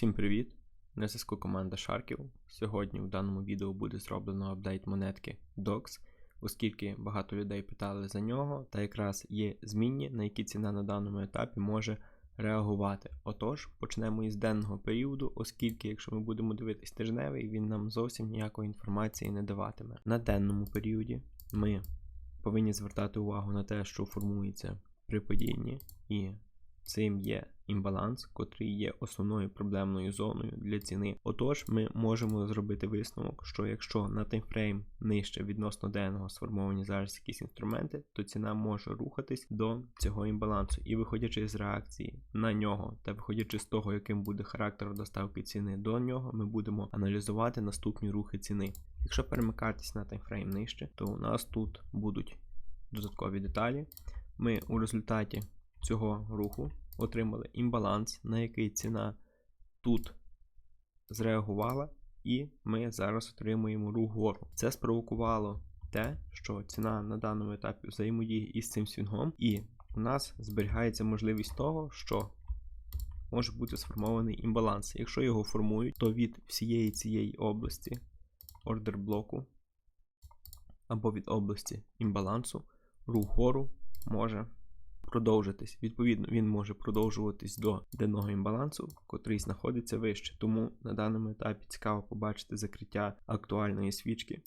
Всім привіт! На зв'язку команда Шарків. Сьогодні в даному відео буде зроблено апдейт монетки DOX, оскільки багато людей питали за нього, та якраз є змінні, на які ціна на даному етапі може реагувати. Отож, почнемо із денного періоду, оскільки, якщо ми будемо дивитись тижневий, він нам зовсім ніякої інформації не даватиме. На денному періоді ми повинні звертати увагу на те, що формується при падінні, і цим є імбаланс, котрий є основною проблемною зоною для ціни. Отож, ми можемо зробити висновок, що якщо на таймфрейм нижче відносно денного сформовані зараз якісь інструменти, то ціна може рухатись до цього імбалансу. І виходячи з реакції на нього та виходячи з того, яким буде характер доставки ціни до нього, ми будемо аналізувати наступні рухи ціни. Якщо перемикатись на таймфрейм нижче, то у нас тут будуть додаткові деталі. Ми у результаті цього руху отримали імбаланс, на який ціна тут зреагувала, і ми зараз отримуємо рух вгору. Це спровокувало те, що ціна на даному етапі взаємодіє із цим свінгом, і у нас зберігається можливість того, що може бути сформований імбаланс. Якщо його формують, то від всієї цієї області ордер блоку або від області імбалансу рух вгору може продовжитись. Відповідно, він може продовжуватись до денного імбалансу, котрий знаходиться вище. Тому на даному етапі цікаво побачити закриття актуальної свічки,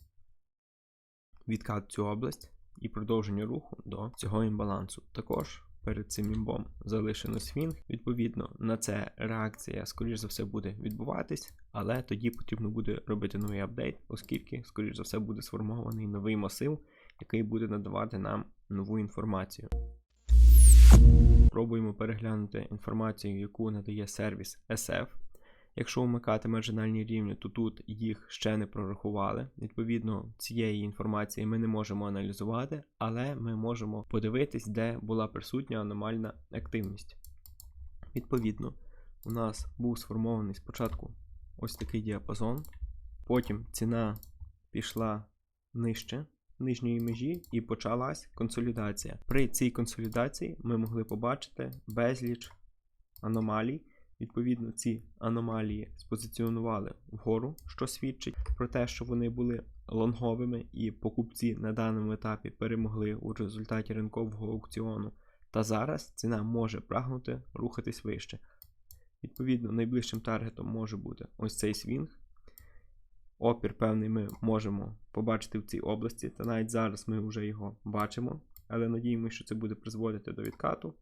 відкат цю область і продовження руху до цього імбалансу. Також перед цим імбом залишено свінг. Відповідно, на це реакція, скоріш за все, буде відбуватись, але тоді потрібно буде робити новий апдейт, оскільки, скоріш за все, буде сформований новий масив, який буде надавати нам нову інформацію. Пробуємо переглянути інформацію, яку надає сервіс SF. Якщо вмикати маржинальні рівні, то тут їх ще не прорахували. Відповідно, цієї інформації ми не можемо аналізувати, але ми можемо подивитись, де була присутня аномальна активність. Відповідно, у нас був сформований спочатку ось такий діапазон, потім ціна пішла нижче нижньої межі і почалась консолідація. При цій консолідації ми могли побачити безліч аномалій. Відповідно, ці аномалії спозиціонували вгору, що свідчить про те, що вони були лонговими, і покупці на даному етапі перемогли у результаті ринкового аукціону. Та зараз ціна може прагнути рухатись вище. Відповідно, найближчим таргетом може бути ось цей свінг. Опір певний ми можемо побачити в цій області, та навіть зараз ми вже його бачимо. Але надіємося, що це буде призводити до відкату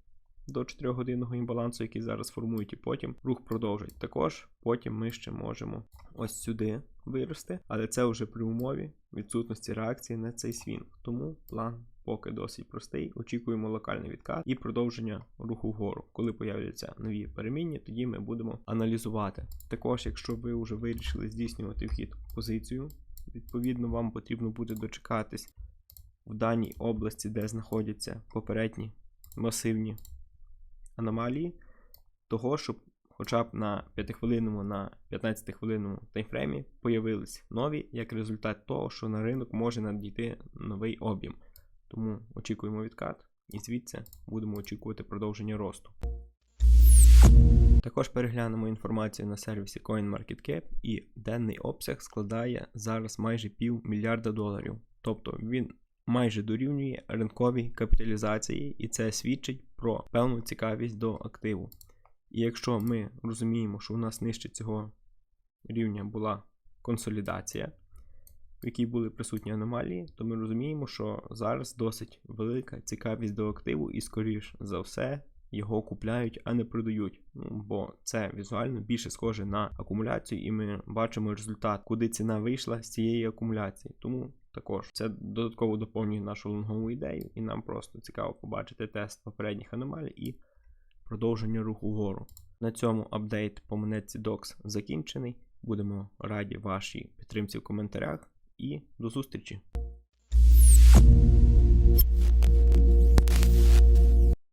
до 4-годинного імбалансу, який зараз формують, і потім рух продовжить. Також потім ми ще можемо ось сюди вирости, але це вже при умові відсутності реакції на цей свін. Тому план поки досить простий. Очікуємо локальний відкат і продовження руху вгору. Коли появляться нові перемінні, тоді ми будемо аналізувати. Також, якщо ви вже вирішили здійснювати вхід позицію, відповідно, вам потрібно буде дочекатись в даній області, де знаходяться попередні масивні аномалії, того, щоб хоча б на 5-хвилинному, на 15-хвилинному таймфреймі появились нові, як результат того, що на ринок може надійти новий об'єм. Тому очікуємо відкат і звідси будемо очікувати продовження росту. Також переглянемо інформацію на сервісі CoinMarketCap і денний обсяг складає зараз майже пів мільярда доларів. Тобто він майже дорівнює ринковій капіталізації, і це свідчить про певну цікавість до активу. І якщо ми розуміємо, що у нас нижче цього рівня була консолідація, в якій були присутні аномалії, то ми розуміємо, що зараз досить велика цікавість до активу, і, скоріш за все, його купляють, а не продають. Ну, бо це візуально більше схоже на акумуляцію, і ми бачимо результат, куди ціна вийшла з цієї акумуляції. Тому також це додатково доповнює нашу лонгову ідею, і нам просто цікаво побачити тест попередніх аномалій і продовження руху вгору. На цьому апдейт по монетці DOX закінчений. Будемо раді вашій підтримці в коментарях і до зустрічі!